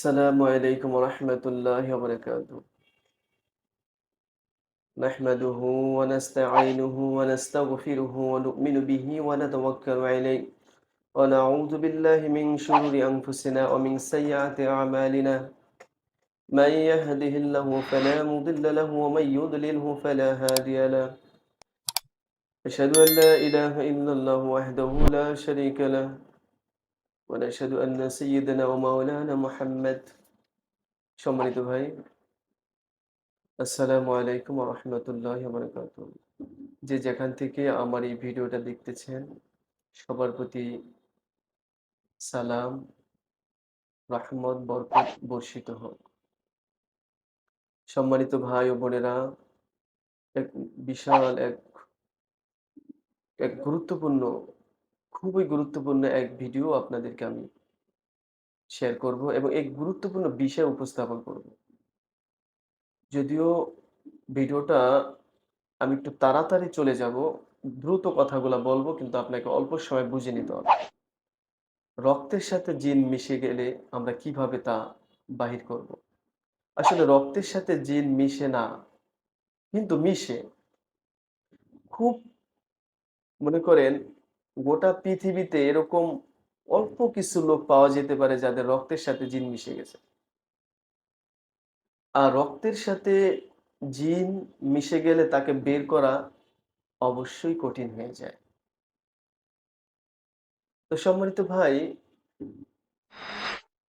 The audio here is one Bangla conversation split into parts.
السلام عليكم ورحمة الله وبركاته. نحمده ونستعينه ونستغفره ونؤمن به ونتوكل عليه. ونعوذ بالله من شرور أنفسنا ومن سيئات أعمالنا. من يهده الله فلا مضل له ومن يضلله فلا هادي له. أشهد أن لا إله إلا الله وحده لا شريك له. ونشهد أن سيدنا ومولانا محمد সম্মানিত ভাই আসসালামু আলাইকুম রহমতুল্লাহ বারকাত যে যেখান থেকে আমার এই ভিডিওটা দেখতেছেন সবার প্রতি সালাম রহমত বরকত বর্ষিত হোক সম্মানিত ভাই ও বোনেরা এক বিশাল এক এক গুরুত্বপূর্ণ খুবই গুরুত্বপূর্ণ এক ভিডিও আপনাদেরকে আমি শেয়ার করব এবং এক গুরুত্বপূর্ণ বিষয় উপস্থাপন করব। যদিও ভিডিওটা আমি একটু তাড়াতাড়ি চলে যাব, দ্রুত কথাগুলো বলব কিন্তু আপনাকে অল্প সময় বুঝে নিতে হবে। রক্তের সাথে জিন মিশে গেলে আমরা কীভাবে তা বাহির করব? আসলে রক্তের সাথে জিন মিশে না, কিন্তু মিশে। খুব মনে করেন গোটা পৃথিবীতে এরকম অল্প কিছু লোক পাওয়া যেতে পারে যাদের রক্তের সাথে জিন মিশে গেছে। আর রক্তের সাথে জিন মিশে গেলে তাকে বের করা অবশ্যই কঠিন হয়ে যায়। তো সম্মানিত ভাই,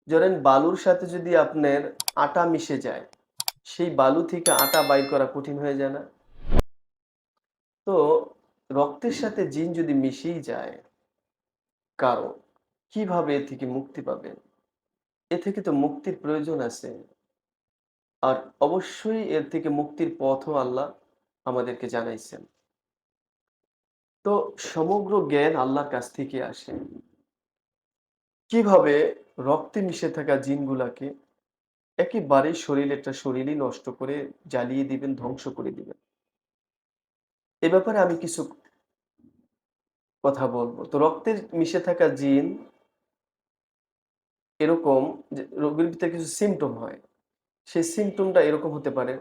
ধরেন বালুর সাথে যদি আপনার আটা মিশে যায়, সেই বালু থেকে আটা বাইর করা কঠিন হয়ে যায় না। তো রক্তের সাথে জিন যদি মিশেই যায় কারও কীভাবে এ থেকে মুক্তি পাবেন? এ থেকে তো মুক্তির প্রয়োজন আছে। আর অবশ্যই এর থেকে মুক্তির পথও আল্লাহ আমাদেরকে জানাইছেন। তো সমগ্র জ্ঞান আল্লাহর কাছ থেকে আসে। কীভাবে রক্তে মিশে থাকা জিনগুলাকে একেবারেই শরীরেরটা শরীরই নষ্ট করে জ্বালিয়ে দিবেন, ধ্বংস করে দিবেন? এ ব্যাপারে আমি কিছু কথা বলব। তো রক্তের মিশে থাকা জিন এরকম যে রোগীর ভিতরে কিছু সিমটম হয়। সেই সিমটমটা এরকম হতে পারে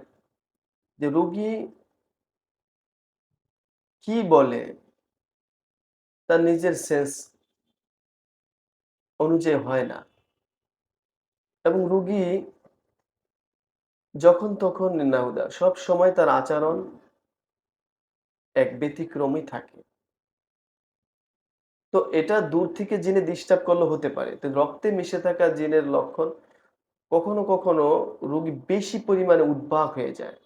যে রোগী কি বলে তার নিজের সেন্স অনুযায়ী হয় না। এবং রুগী যখন তখন সব সময় তার আচরণ এক ব্যতিক্রমই থাকে। তো এটা দূর থেকে জিনে ডিস্টার্ব করলে হতে পারে। তো রক্তে মিশে থাকা জিনের লক্ষণ কখনো কখনো রোগী বেশি পরিমাণে উদ্বাগ হয়ে যায়।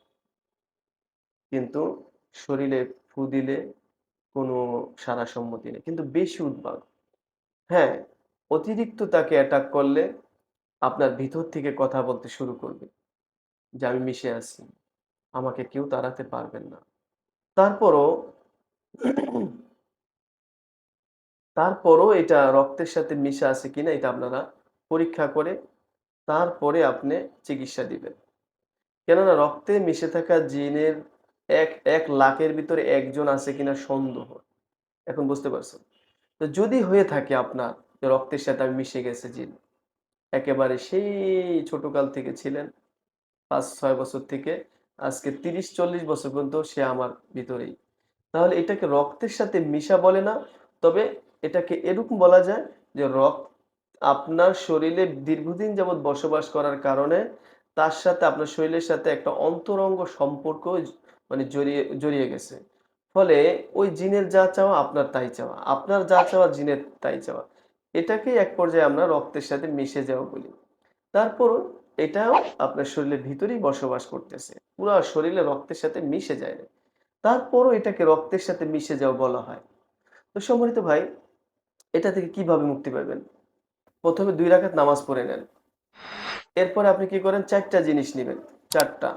কিন্তু শরীরে ফু দিলে কোনো সারা সম্মতি নেই, কিন্তু বেশি উদ্বাগ হ্যাঁ অতিরিক্ত তাকে অ্যাটাক করলে আপনার ভিতর থেকে কথা বলতে শুরু করবে যে, আমি মিশে আছি। আমাকে কেউ তাড়াতে পারবেন না। তারপরও তারপরও এটা রক্তের সাথে মিশে আছে কিনা এটা আপনারা পরীক্ষা করে তারপরে আপনি চিকিৎসা দিবেন। কেননা রক্তে মিশে থাকা জিনের এক এক লাখের ভিতরে একজন আছে কিনা সন্দেহ। এখন বুঝতে পারছেন? তো যদি হয়ে থাকে আপনার রক্তের সাথে আমি মিশে গেছে জিন, একেবারে সেই ছোটকাল থেকে ছিলেন, পাঁচ, ছয় বছর থেকে, আজকে তিরিশ, চল্লিশ বছর পর্যন্ত সে আমার ভিতরেই। তাহলে এটাকে রক্তের সাথে মিশা বলে না, তবে এটাকে এরকম বলা যায় যে রক্ত আপনার শরীরে দীর্ঘদিন যাবৎ বসবাস করার কারণে তার সাথে আপনার শরীরের সাথে একটা অন্তরঙ্গ সম্পর্ক মানে জড়িয়ে জড়িয়ে গেছে। ফলে ওই জিনের যা চাওয়া আপনার তাই চাওয়া, আপনার যা চাওয়া জিনের তাই চাওয়া। এটাকেই এক পর্যায়ে আমরা রক্তের সাথে মিশে যাওয়া বলি। তারপর এটাও আপনার শরীরের ভিতরেই বসবাস করতেছে। পুরো শরীরে রক্তের সাথে মিশে যায়। না তারপরও এটাকে রক্তের সাথে মিশে যাওয়া বলা হয়। তো সম্মানিত ভাই এটা থেকে কীভাবে মুক্তি পাবেন? প্রথমে দুই রাখাত নামাজ পড়ে নেন। এরপরে আপনি কি করেন? চারটা জিনিস নেবেন, চারটা।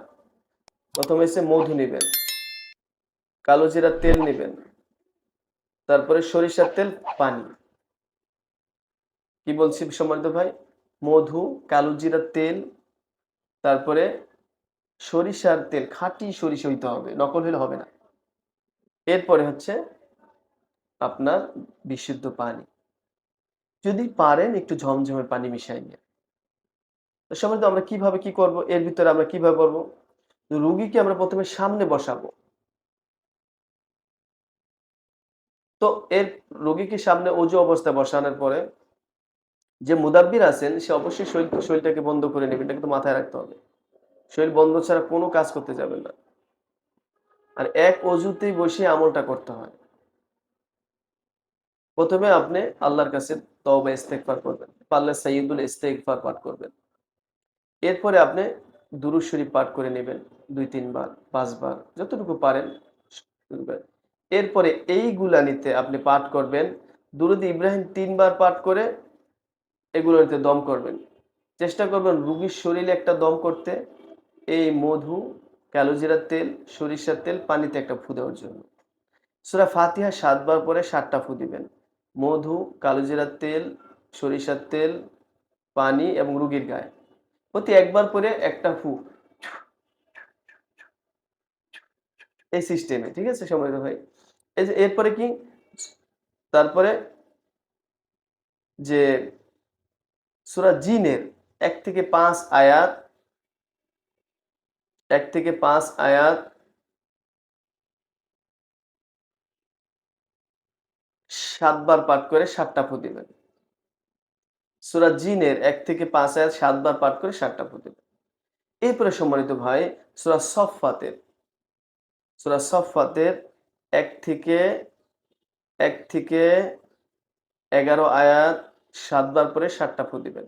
প্রথমে এসে মধু নেবেন, কালো জিরার তেল নেবেন, তারপরে সরিষার তেল, পানি। কি বলছি সম্মানিত ভাই? মধু, কালো জিরার তেল, তারপরে সরিষার তেল, খাঁটি সরিষা হইতে হবে, নকল হলে হবে না। এরপরে হচ্ছে আপনার বিশুদ্ধ পানি যদি পারেন একটু ঝমঝমে পানি মিশাই নিয়ে তো সময় আমরা কীভাবে কি করব? এর ভিতরে আমরা কীভাবে করব? রুগীকে আমরা ১ম এ সামনে বসাবো। তো এর রোগীকে সামনে অজু অবস্থায় বসানোর পরে যে মুদাব্বির আছেন, সে অবশ্যই শরীর শরীরটাকে বন্ধ করে নেবেন। এটা কিন্তু মাথায় রাখতে হবে। শরীর বন্ধ ছাড়া কোনো কাজ করতে যাবেন না। আর এক অজুতেই বসে আমলটা করতে হয়। ১ম এ আপনি আল্লাহর কাছে তওবা ইস্তেগফার করবেন। পারলে সাইয়্যিদুল ইস্তেগফার পাঠ করবেন। এরপরে আপনি দুরূদ শরীফ পাঠ করে নেবেন দুই তিনবার পাঁচবার যতটুকু পারেন এরপরে এই গুলানিতে আপনি পাঠ করবেন। দুরুদ ইব্রাহিম তিনবার পাঠ করে এগুলো নিতে দম করবেন। চেষ্টা করবেন রুগীর শরীরে একটা দম করতে এই মধু, কালোজিরার তেল, সরিষার তেল পানিতে একটা ফু দেওয়ার জন্য। সূরা ফাতিহা ৭ বার পরে ৭ টা ফু দিবেন। মধু, কালোজিরার তেল, সরিষার তেল, পানি এবং রুগীর গায়ে। প্রতি একবার করে একটা ফু। এই সিস্টেমে, ঠিক আছে সম্মানিত ভাই? এরপরে কি? তারপরে যে সূরা জিনের এক থেকে পাঁচ আয়াত এক থেকে পাঁচ আয়াত ৭ বার পাঠ করে ৭ টা ফু দিবেন। সূরা জিনের এক থেকে পাঁচ আয়াত ৭ বার পাঠ করে ৭ টা ফু দিবেন। এরপরে সম্মানিত ভাই, সূরা সফফাতের সূরা সফফাতের এক থেকে এক থেকে ১১ আয়াত ৭ বার পরে ৭ টা ফু দিবেন।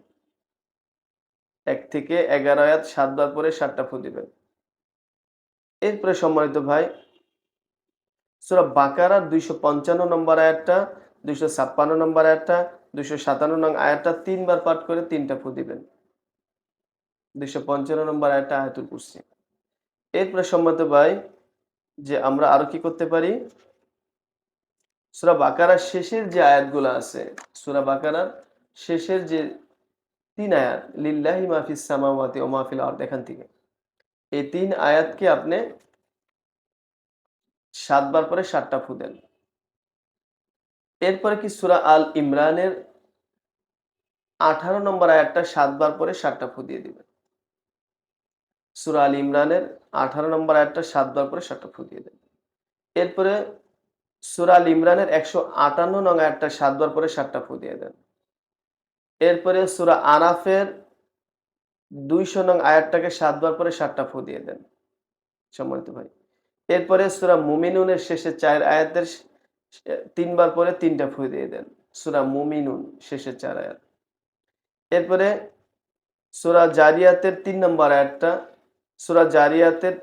১ থেকে ১১ আয়াত ৭ বার পরে ৭ টা ফু দিবেন। এরপরে সম্মানিত ভাই সূরা বাকারার ২৫৫ নম্বর আয়াতটা, ২৫৬ নম্বর আয়াতটা, ২৫৭ নং আয়াতটা ৩ বার পাঠ করে ৩ টা ফু দিবেন। ২৫৫ নম্বর আয়াতটা আয়াতুল কুরসি। এরপরে সম্মানিত ভাই যে আমরা আরও কি করতে পারি? সূরা বাকারার শেষের যে আয়াতগুলা আছে, সূরা বাকারার শেষের যে তিন আয়াত লিল্লাহি মা ফিস সামাওয়াতি ওয়া মা ফিল আরদ এখান থেকে। এই তিন আয়াতকে আপনি ৭ বার পরে ৭ টা ফু দেন। এরপরে কি সুরা আল ইমরানের ১৮ নম্বর আয়াতটা ৭ বার পরে ৭ টা ফু দিয়ে দিবেন। সুরা আল ইমরানের ১৮ নম্বর আয়াতটা ৭ বার পরে ৭ টা ফু দিয়ে দেন। এরপরে সুরা আল ইমরানের ১৫৮ নং আয়াতটা ৭ বার পরে ৭ টা ফু দিয়ে দেন। এরপরে সুরা আনাফের দুইশো নং আয়াতটাকে সাতবার পরে ৭ টা ফু দিয়ে দেন। সম্মানিত ভাই। এরপরে সুরা মুমিনুনের শেষে চার আয়াতের তিনবার পরে ৩ টা ফু দিয়ে দেন। সুরা মুমিনুন শেষের চার আয়াত। এরপরে সূরা জারিয়াতের তিন নম্বর আয়াতটা, সুরা জারিয়াতের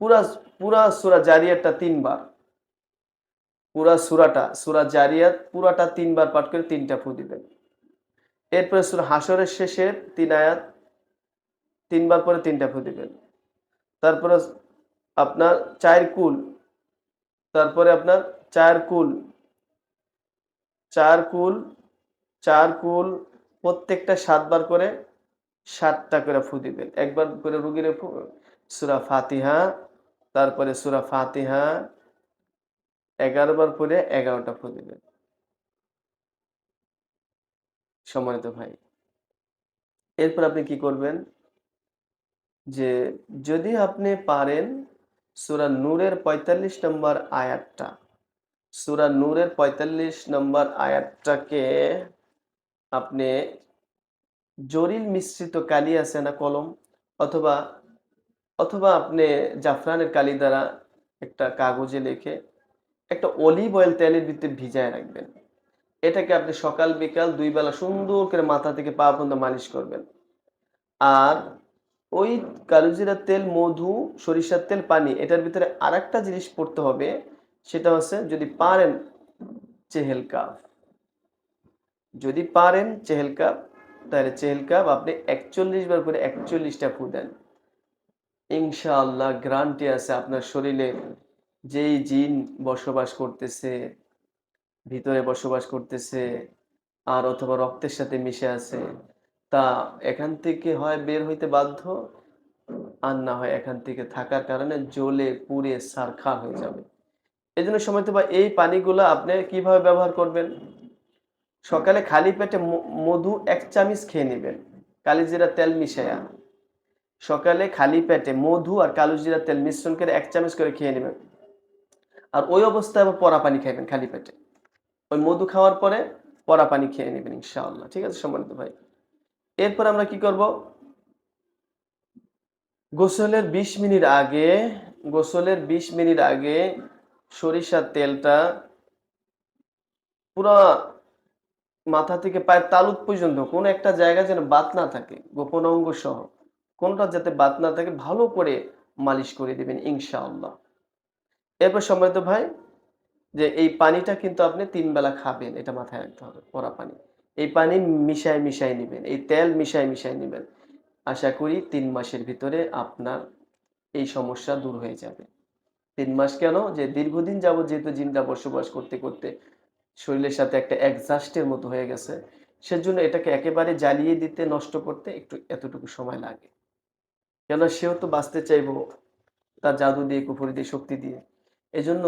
পুরা পুরা সুরা জারিয়াতটা তিনবার পুরা সুরাটা, সূরা জারিয়াত পুরাটা তিনবার পাঠ করে ৩ টা ফু দিবেন। এরপরে সুরা হাসরের শেষের তিন আয়াত তিনবার পরে ৩ টা ফু দিবেন। তারপরে আপনার ৪ কুল তারপরে আপনার ৪ কুল চার কুল চার কুল প্রত্যেকটা সাতবার করে সাতটা করে ফু দিবেন। একবার করে রুগীর সুরা ফাতিহা, তারপরে সুরা ফাতিহা ১১ বার পড়ে ১১ টা ফু দিবেন। সম্মানিত ভাই। এরপর আপনি কি করবেন? যে যদি আপনি পারেন সূরা নূরের ৪৫ নম্বর আয়াতটা, সূরা নূরের ৪৫ নম্বর আয়াতটাকে আপনি জরিল মিশ্রিত কালি আছে না কলম অথবা অথবা আপনি জাফরানের কালি দ্বারা একটা কাগজে লিখে একটা অলিভ অয়েল তেলের ভিতরে ভিজায় রাখবেন। এটাকে আপনি সকাল বিকাল দুই বেলা সুন্দর করে মাথা থেকে পা পর্যন্ত মালিশ করবেন। আর ওই কালোজিরার তেল, মধু, সরিষার তেল, পানি এটার ভিতরে আরেকটা জিনিস পড়তে হবে। সেটা হচ্ছে যদি পারেন চেহেল কাপ যদি পারেন চেহেল কাপ তাহলে চেহেল কাপ আপনি ৪১ বার করে ৪১ টা ফু দেন। ইনশাআল্লাহ গ্রান্টি আছে আপনার শরীরে যেই জিন বসবাস করতেছে, ভিতরে বসবাস করতেছে আর অথবা রক্তের সাথে মিশে আছে তা এখান থেকে হয় বের হইতে বাধ্য, আর না হয় এখান থেকে থাকার কারণে জ্বলে পুড়ে ছারখার হয়ে যাবে। এজন্য সম্মানিত ভাই এই পানিগুলো আপনি কীভাবে ব্যবহার করবেন? সকালে খালি পেটে মধু ১ চামচ খেয়ে নিবেন। কালিজিরা তেল মিশায়া সকালে খালি পেটে মধু আর কালোজিরা তেল মিশ্রণ করে এক চামচ করে খেয়ে নেবেন আর ওই অবস্থায় আবার পরা পানি খাইবেন খালি পেটে ওই মধু খাওয়ার পরে পরা পানি খেয়ে নেবেন, ইনশাআল্লাহ ঠিক আছে, সম্মানিত ভাই এরপর আমরা কি করব? গোসলের ২০ মিনিট আগে, গোসলের ২০ মিনিট আগে সরিষার তেলটা পুরা মাথা থেকে পায়ের তালুক পর্যন্ত কোনো একটা জায়গা যেন বাত না থাকে, গোপন অঙ্গ সহ। কোনটা যাতে বাত না থাকে ভালো করে মালিশ করে দিবেন, ইনশাআল্লাহ। এরপর সম্মানিত ভাই, যে এই পানিটা কিন্তু আপনি তিন বেলা খাবেন, এটা মাথায় রাখতে হবে, পরা পানি। এই পানি মিশায় মিশায় নেবেন, এই তেল মিশায় মিশায় নেবেন। আশা করি তিন মাসের ভিতরে আপনার এই সমস্যা দূর হয়ে যাবে। তিন মাস কেন? যে দীর্ঘদিন যাবত যেহেতু জিনটা বসবাস করতে করতে শরীরের সাথে একটা অ্যাডজাস্টের মতো হয়ে গেছে, সেজন্য এটাকে একেবারে জ্বালিয়ে দিতে, নষ্ট করতে একটু এতটুকু সময় লাগে। কেন? সেও তো বাঁচতে চাইব, তার জাদু দিয়ে, কুফরি দিয়ে, শক্তি দিয়ে। এজন্য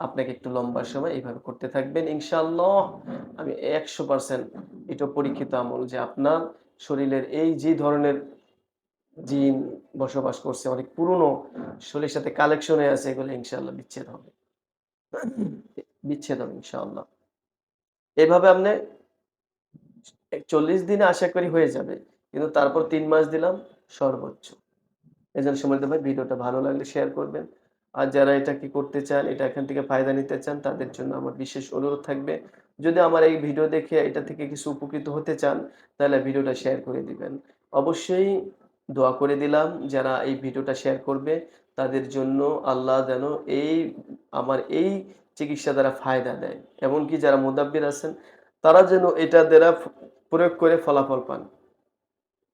আপনাকে একটু লম্বা সময় এইভাবে করতে থাকবেন। ইনশাআল্লাহ আমি একশো পার্সেন্ট এটা পরীক্ষিত আমল যে আপনার শরীরের এই যে ধরনের জিন বসবাস করছে, অনেক পুরনো শরীরের সাথে কালেকশন আছে, এগুলো ইনশাআল্লাহ বিচ্ছেদ হবে। বিচ্ছেদ হবে ইনশাআল্লাহ। এভাবে আপনি চল্লিশ দিনে আশা করি হয়ে যাবে, কিন্তু তারপর তিন মাস দিলাম সর্বোচ্চ। এই জন্য সম্মানিত ভাই, ভিডিওটা ভালো লাগলে শেয়ার করবেন। আর যারা এটা কি করতে চান, এটা এখান থেকে ফায়দা নিতে চান, তাদের জন্য আমার বিশেষ অনুরোধ থাকবে। যদি আমার এই ভিডিও দেখে এটা থেকে কিছু উপকৃত হতে চান, তাহলে ভিডিওটা শেয়ার করে দিবেন। অবশ্যই দোয়া করে দিলাম, যারা এই ভিডিওটা শেয়ার করবে, তাদের জন্য আল্লাহ যেন এই, আমার এই চিকিৎসা দ্বারা ফায়দা দেয়। এমনকি যারা মুদাব্বির আছেন, তারা যেন এটা দ্বারা প্রয়োগ করে ফলাফল পান।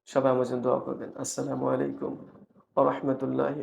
সবাই আমার জন্য দোয়া করবেন। আসসালামু আলাইকুম ওয়া রাহমাতুল্লাহি